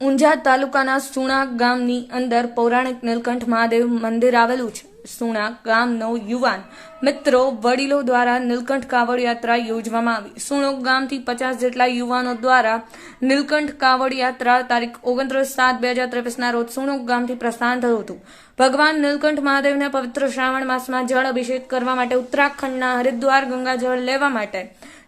ઊંઝા તાલુકાના સુણા ગામની અંદર પૌરાણિક નીલકંઠ મહાદેવ મંદિર આવેલું છે. સુણા ગામનો યુવાન મિત્રો વડીલો દ્વારા નીલકંઠ કાવડ યાત્રા યોજવામાં આવી. સુણો ગામથી પચાસ જેટલા યુવાનો દ્વારા નીલકંઠ કાવડ યાત્રા તારીખ ઓગણત્રીસ સાત બે હજાર ત્રેવીસના રોજ સુણો ગામથી પ્રસ્થાન થયું હતું. ભગવાન નીલકંઠ મહાદેવને પવિત્ર શ્રાવણ માસમાં જળ અભિષેક કરવા માટે ઉત્તરાખંડના હરિદ્વાર ગંગાજળ લેવા માટે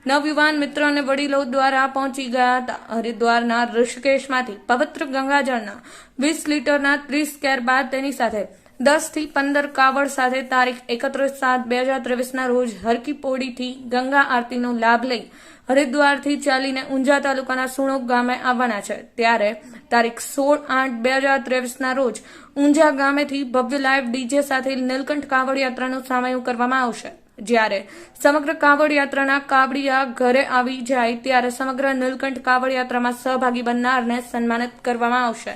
નવયુવાન મિત્રો અને વડીલો દ્વારા પહોંચી ગયા હતા. હરિદ્વારના ઋષિકેશમાંથી પવિત્ર ગંગાજળના વીસ લીટરના ત્રીસ કેર બાદ તેની સાથે દસથી પંદર કાવડ સાથે તારીખ એકત્રીસ સાત બે હજાર ત્રેવીસના રોજ હરકી પોડીથી ગંગા આરતીનો લાભ લઈ હરિદ્વારથી ચાલીને ઊંઝા તાલુકાના સુણોક ગામે આવવાના છે. ત્યારે તારીખ સોળ આઠ બે હજાર ત્રેવીસના રોજ ઊંઝા ગામેથી ભવ્ય લાઇવ ડીજે સાથે નીલકંઠ કાવડ યાત્રાનું સામયું કરવામાં આવશે. જ્યારે સમગ્ર કાવડ યાત્રાના કાવડિયા ઘરે આવી જાય ત્યારે સમગ્ર નીલકંઠ કાવડ યાત્રામાં સહભાગી બનનારને સન્માનિત કરવામાં આવશે.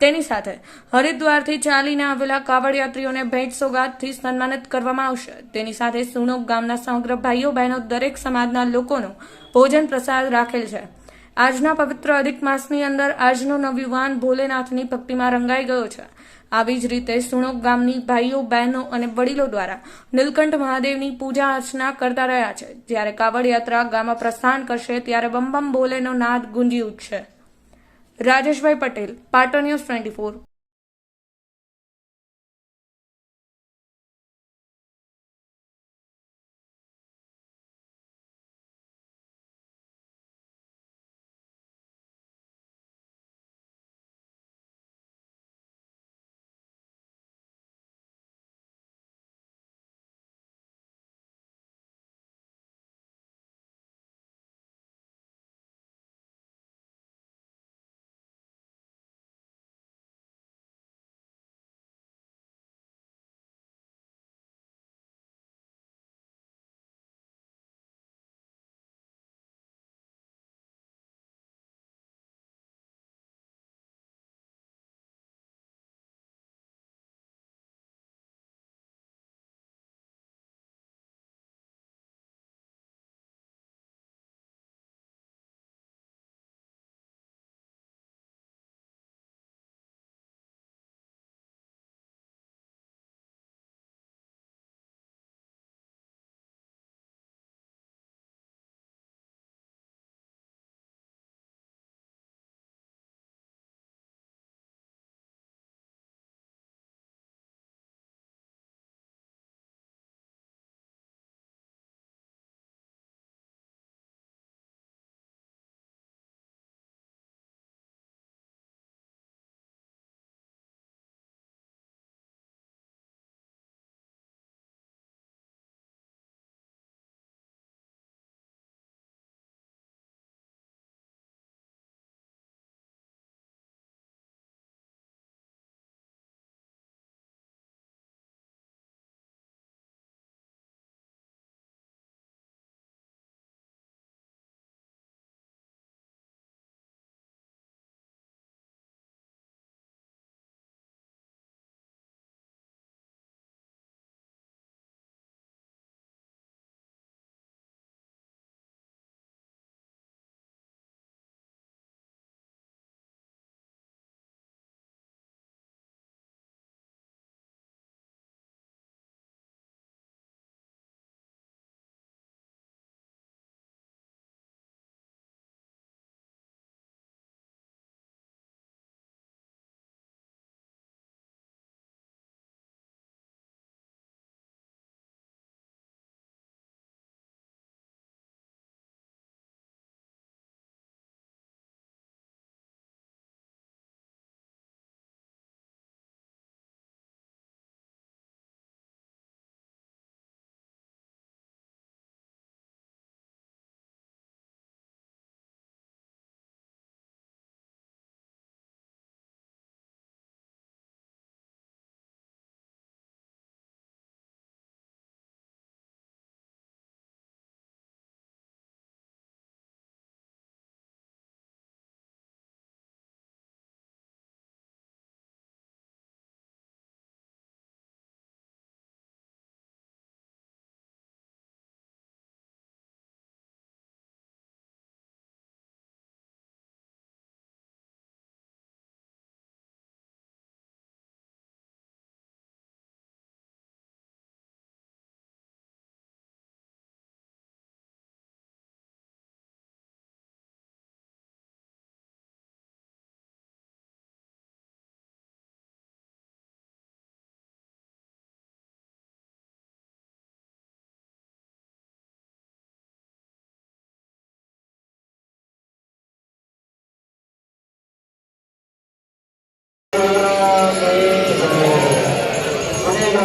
તેની સાથે હરિદ્વારથી ચાલીને આવેલા કાવડ યાત્રીઓને ભેટ સોગાદથી સન્માનિત કરવામાં આવશે. તેની સાથે સુણોક ગામના સમગ્ર ભાઈઓ બહેનો દરેક સમાજના લોકોનું ભોજન પ્રસાદ રાખેલ છે. આજના પવિત્ર અધિક માસની અંદર આજનો નવયુવાન ભોલેનાથની ભક્તિમાં રંગાઈ ગયો છે. આવી જ રીતે સુણોક ગામની ભાઈઓ, બહેનો અને વડીલો દ્વારા નીલકંઠ મહાદેવની પૂજા અર્ચના કરતા રહ્યા છે. જ્યારે કાવડ યાત્રા ગામમાં પ્રસ્થાન કરશે, ત્યારે બમ બમ ભોલેનો નાદ ગુંજી ઉઠશે. Rajeshbhai Patel, Patan news twenty four